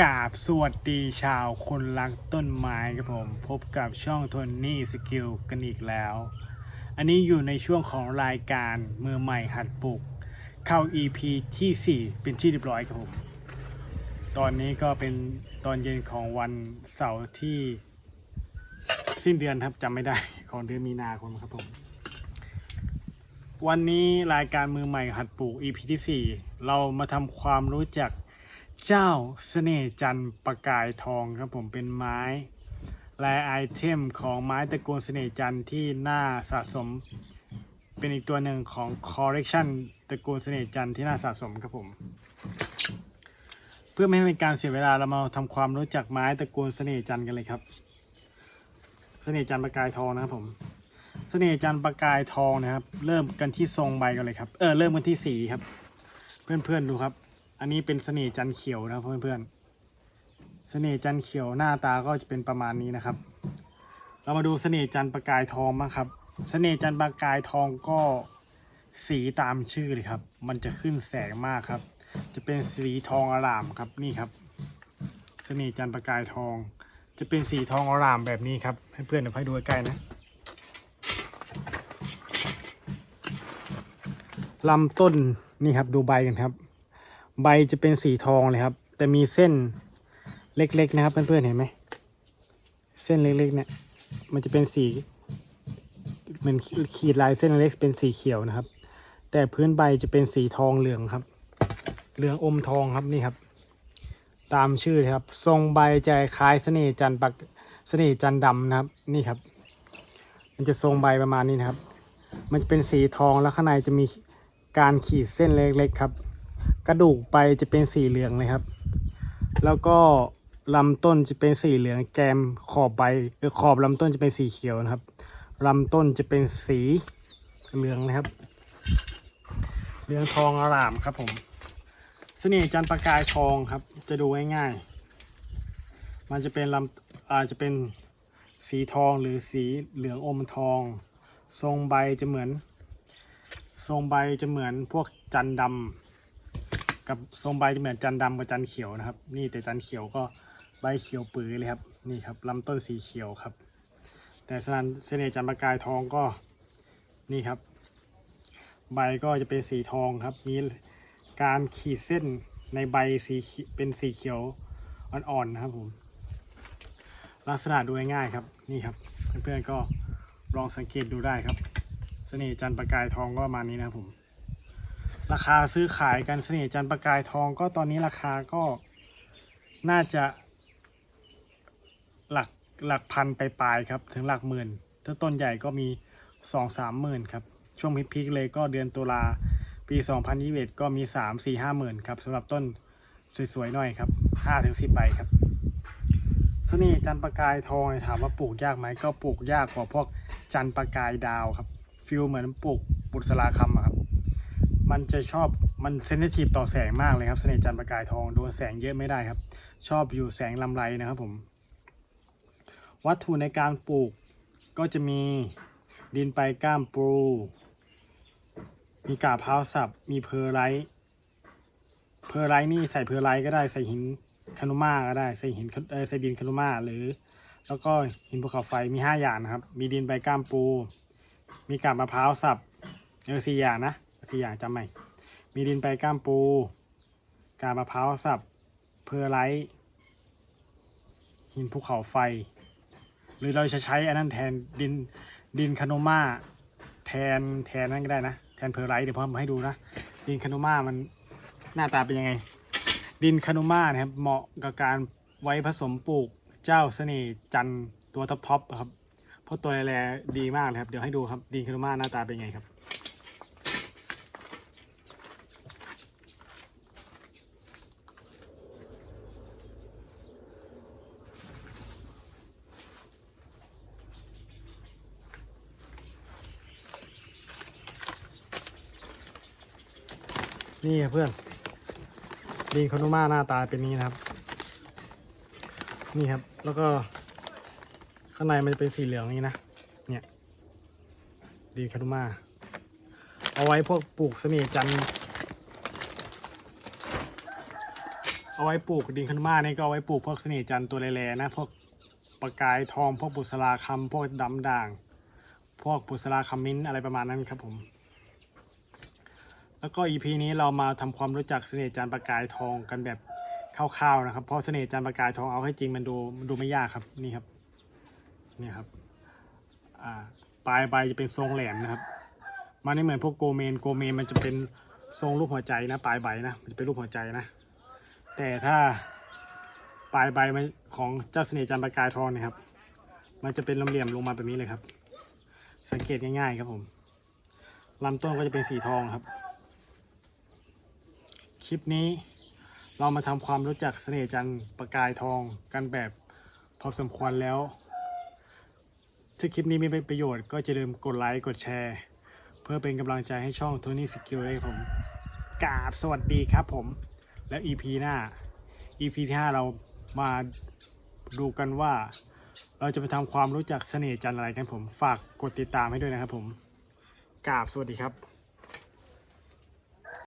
กาบสวัสดีชาวคนรักต้นไม้ครับผม พบกับช่องโทนนี่สกิลกันอีกแล้ว อันนี้อยู่ในช่วงของรายการมือใหม่หัดปลูก เข้า EP ที่ 4 เป็นที่เรียบร้อยครับผม ตอนนี้ก็เป็นตอนเย็นของวันเสาร์ที่ สิ้นเดือนครับจำไม่ได้ของเดือนมีนาคมครับผม วันนี้รายการมือใหม่หัดปลูก EP ที่ 4 เรามาทำความรู้จัก เจ้าเสน่ห์จันทร์ประกายทองครับผมเป็นไม้และไอเทมของไม้ตระกูลเสน่ห์จันทร์ที่น่าสะสม เป็นอีกตัวหนึ่งของคอ l เล c ชันตระกูลเสน่ห์จันทร์ที่น่าสะสมครับผม เพื่อไม่ให้เป็นการเสียเวลาเรามาทำความรู้จักไม้ตระกูลเสน่ห์จันทร์กันเลยครับ เสน่ห์จันทร์ประกายทองนะครับผม เสน่ห์จันทร์ประกายทองนะครับ เริ่มกันที่ทรงใบกันเลยครับ เออเริ่มกันที่สีครับ เพื่อนๆดูครับ อันนี้เป็นเสน่ห์จันเขียวนะครับเพื่อนๆเสน่ห์จันเขียวหน้าตาก็จะเป็นประมาณนี้นะครับ เรามาดูเสน่ห์จันประกายทองบ้างครับเสน่ห์จันประกายทองก็สีตามชื่อเลยครับ มันจะขึ้นแสงมากครับ จะเป็นสีทองอร่ามครับนี่ครับ เสน่ห์จันประกายทอง จะเป็นสีทองอร่ามแบบนี้ครับให้เพื่อนเดี๋ยวให้ดูใกล้นะลำต้นนี่ครับดูใบกันครับ ใบจะเป็นสีทองเลยครับ แต่มีเส้นเล็กๆนะครับเพื่อนๆเห็นไหมเส้นเล็กๆเนี่ยมันจะเป็นสีเหมือนขีดลายเส้นเล็กเป็นสีเขียวนะครับ แต่พื้นใบจะเป็นสีทองเหลืองครับ เหลืองอมทองครับนี่ครับ ตามชื่อเลยครับ ทรงใบจะคล้ายเสน่ห์จันปักเสน่ห์จันดำนะครับนี่ครับ มันจะทรงใบประมาณนี้นะครับ มันจะเป็นสีทองแล้วข้างในจะมีการขีดเส้นเล็กๆครับ กระดูกใบจะเป็นสีเหลืองเลยครับ แล้วก็ลำต้นจะเป็นสีเหลืองแกมขอบใบหรือขอบลำต้นจะเป็นสีเขียวนะครับลำต้นจะเป็นสีเหลืองนะครับ เหลืองทองอร่ามครับผมเสน่ห์จันประกายทองครับ จะดูง่ายๆมันจะเป็นลำอาจจะเป็นสีทองหรือสีเหลืองอมทอง ทรงใบจะเหมือน ทรงใบจะเหมือนพวกจันดำ กับทรงใบจะเหมือนจันทร์ดำกับจันเขียวนะครับ นี่แต่จันเขียวก็ใบเขียวปื้อเลยครับนี่ครับลำต้นสีเขียวครับ แต่สนันเสน่ห์จันประกายทองก็นี่ครับ ใบก็จะเป็นสีทองครับ มีการขีดเส้นในใบสีเป็นสีเขียวอ่อนๆนะครับผมลักษณะดูง่ายๆครับนี่ครับ เพื่อนๆก็ลองสังเกตดูได้ครับ เสน่ห์จันประกายทองก็ประมาณนี้นะครับผม ราคาซื้อขายกันเสน่ห์จันประกายทองก็ตอนนี้ราคาก็น่าจะหลักหลักพันไปปลายครับ ถึงหลักหมื่น ถ้าต้นใหญ่ก็มีสองสามหมื่นครับ ช่วงพีคๆเลยก็เดือนตุลาปี 2021 ก็มี 3 4 5หมื่นครับสำหรับต้นสวยๆหน่อยครับ5ถึง10ใบครับเสน่ห์จันประกายทองเนี่ยถามว่าปลูกยากไหมก็ปลูกยากกว่าพวกจันประกายดาวครับฟิลเหมือนปลูกบุษราคำครับ มันจะชอบมันเซนซิทีฟต่อแสงมากเลยครับเสน่ห์จันทร์ประกายทองโดนแสงเยอะไม่ได้ครับ ชอบอยู่แสงลำไรนะครับผม วัตถุในการปลูกก็จะมีดินไปก้ามปู มีกาบพร้าวสับ มีเพอร์ไลท์เพอร์ไลท์นี่ใส่เพอร์ไลท์ก็ได้ใส่หินคานุมาก็ได้ใส่หินใส่ดินคานุมาหรือ แล้วก็หินภูเขาไฟมีห้าอย่างนะครับ มีดินใบก้ามปู มีกาบมะพร้าวสับเออสี่อย่างนะ สี่อย่างจำใหม่มีดินใบก้ามปู กาบมะพร้าวสับ เพอร์ไลท์หินภูเขาไฟ หรือเราจะใช้อันนั้นแทนดินดินคาโนมาแทนแทนนั่นก็ได้นะ แทนเพอร์ไลท์เดี๋ยวผมาให้ดูนะ ดินคาโนมามันหน้าตาเป็นยังไง ดินคาโนมานะครับเหมาะกับการไว้ผสมปลูกเจ้าเสน่ห์จันตัวท็อปๆครับเพราะตัวแรดีมากเลยครับ เดี๋ยวให้ดูครับดินคาโนมาหน้าตาเป็นยังไงครับ นี่ครับเพื่อนดินคาโนมาหน้าตาเป็นนี้นะครับ นี่ครับ แล้วก็ข้างในมันจะเป็นสีเหลืองนี้นะ เนี่ยดินคาโนมา เอาไว้พวกปลูกเสน่ห์จันทร์เอาไว้ปลูกดินขันมาเนี่ก็เอาไว้ปลูกพวกเสน่ห์จันทร์ตัวแร่ๆนะพวกประกายทองพวกบุษราคำพวกดำด่าง พวกบุษราคำมิ้นอะไรประมาณนั้นครับผม แล้วก็ EP นี้เรามาทำความรู้จักเสน่ห์จันประกายทองกันแบบคร่าวๆนะครับ เพราะเสน่ห์จันประกายทองเอาให้จริงมันดูมันดูไม่ยากครับนี่ครับนี่ครับอ่าปลายใบจะเป็นทรงแหลมนะครับ มันไม่เหมือนพวกโกเมนโกเมนมันจะเป็นทรงรูปหัวใจนะ ปลายใบนะมันจะเป็นรูปหัวใจนะ แต่ถ้าปลายใบของเจ้าเสน่ห์จันประกายทองเนะครับ มันจะเป็นเหลี่ยมลงมาแบบนี้เลยครับ สังเกตง่ายๆครับผมลำต้นก็จะเป็นสีทองครับ คลิปนี้เรามาทำความรู้จักเสน่ห์จันทร์ประกายทองกันแบบพอสมควรแล้ว ถ้าคลิปนี้มีประโยชน์ก็จะลืมกดไลค์กดแชร์ เพื่อเป็นกำลังใจให้ช่อง Tony Skill ด้วยผมกราบสวัสดีครับผม แล้ว EP หน้า EP ที่5เรามาดูกันว่า เราจะไปทำความรู้จักเสน่ห์จันทร์อะไรกันผม ฝากกดติดตามให้ด้วยนะครับผมกราบสวัสดีครับ